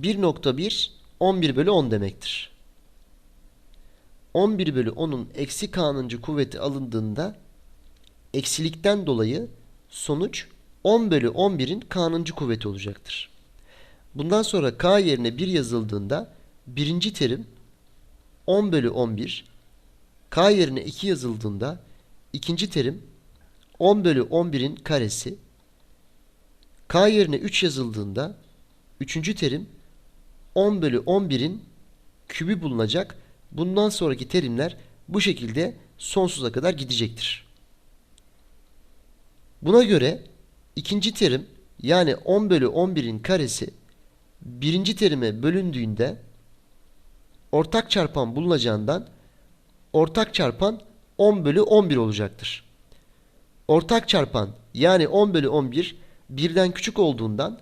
1.1 11 bölü 10 demektir. 11 bölü 10'un eksi k'nıncı kuvveti alındığında eksilikten dolayı sonuç 10 bölü 11'in k'nıncı kuvveti olacaktır. Bundan sonra k yerine 1 yazıldığında birinci terim 10 bölü 11 k yerine 2 yazıldığında ikinci terim 10 bölü 11'in karesi k yerine 3 yazıldığında üçüncü terim 10 bölü 11'in kübü bulunacak. Bundan sonraki terimler bu şekilde sonsuza kadar gidecektir. Buna göre ikinci terim yani 10 bölü 11'in karesi birinci terime bölündüğünde ortak çarpan bulunacağından ortak çarpan 10 bölü 11 olacaktır. Ortak çarpan yani 10 bölü 11 birden küçük olduğundan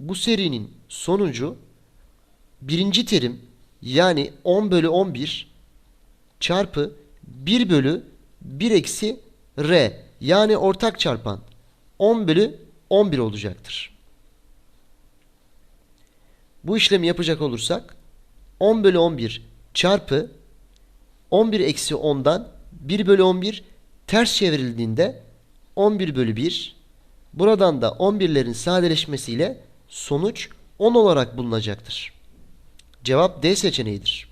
bu serinin sonucu birinci terim yani 10 bölü 11 çarpı 1 bölü 1 eksi r yani ortak çarpan 10 bölü 11 olacaktır. Bu işlemi yapacak olursak 10 bölü 11 çarpı 11 eksi 10'dan 1 bölü 11 ters çevrildiğinde 11 bölü 1 buradan da 11'lerin sadeleşmesiyle sonuç 10 olarak bulunacaktır. Cevap D seçeneğidir.